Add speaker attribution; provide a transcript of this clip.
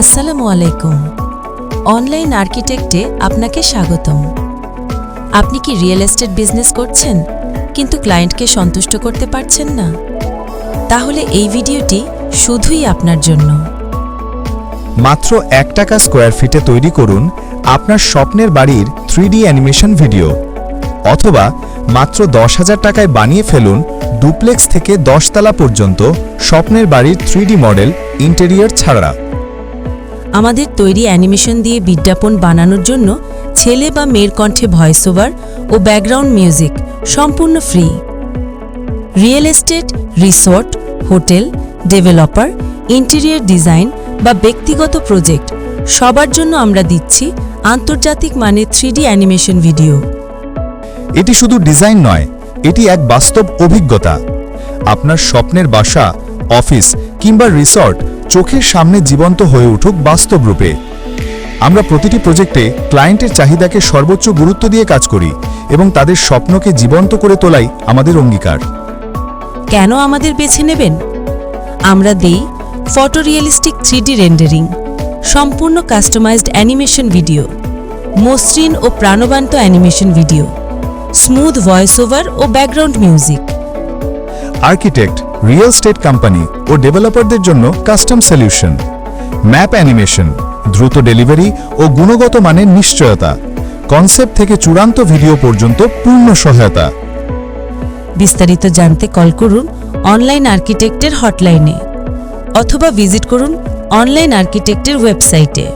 Speaker 1: আসসালামু আলাইকুম। অনলাইন আর্কিটেক্টে আপনাকে স্বাগতম। আপনি কি রিয়েল এস্টেট বিজনেস করছেন, কিন্তু ক্লায়েন্টকে সন্তুষ্ট করতে পারছেন না? তাহলে এই ভিডিওটি শুধুই আপনার জন্য।
Speaker 2: মাত্র এক টাকা স্কোয়ার ফিটে তৈরি করুন আপনার স্বপ্নের বাড়ির থ্রি ডি অ্যানিমেশন ভিডিও। অথবা মাত্র দশ হাজার টাকায় বানিয়ে ফেলুন ডুপ্লেক্স থেকে দশতলা পর্যন্ত স্বপ্নের বাড়ির থ্রি ডি মডেল ইন্টেরিয়র ছাড়া।
Speaker 1: আমাদের তৈরি অ্যানিমেশন দিয়ে বিজ্ঞাপন বানানোর জন্য ছেলে বা মেয়ের কণ্ঠে ভয়েস ওভার ও ব্যাকগ্রাউন্ড মিউজিক সম্পূর্ণ free real estate resort hotel developer interior design বা ব্যক্তিগত প্রজেক্ট সবার জন্য আমরা দিচ্ছি আন্তর্জাতিক মানের থ্রিডি অ্যানিমেশন ভিডিও
Speaker 2: এটি শুধু ডিজাইন নয়, এটি এক বাস্তব অভিজ্ঞতা। আপনার স্বপ্নের বাসা অফিস কিংবা রিসর্ট চোখের সামনে জীবন্ত হয়ে উঠুক বাস্তব রূপে। আমরা প্রতিটি প্রজেক্টে ক্লায়েন্টের চাহিদাকে সর্বোচ্চ গুরুত্ব দিয়ে কাজ করি এবং তাদের স্বপ্নকে জীবন্ত করে তোলাই আমাদের অঙ্গীকার।
Speaker 1: কেন আমাদের বেছে নেবেন? আমরা দেই photo realistic three D rendering সম্পূর্ণ কাস্টমাইজড অ্যানিমেশন ভিডিও মসৃণ ও প্রাণবন্ত animation video smooth voice over ও background music
Speaker 2: architect real state company ও ডেভেলপারদের জন্য কাস্টম সলিউশন। ম্যাপ অ্যানিমেশন, দ্রুত ডেলিভারি ও গুণগত মানের নিশ্চয়তা। কনসেপ্ট থেকে চূড়ান্ত ভিডিও পর্যন্ত পূর্ণ সহায়তা।
Speaker 1: বিস্তারিত জানতে কল করুন অনলাইন আর্কিটেক্টের হটলাইনে অথবা ভিজিট করুন অনলাইন আর্কিটেক্টের ওয়েবসাইটে।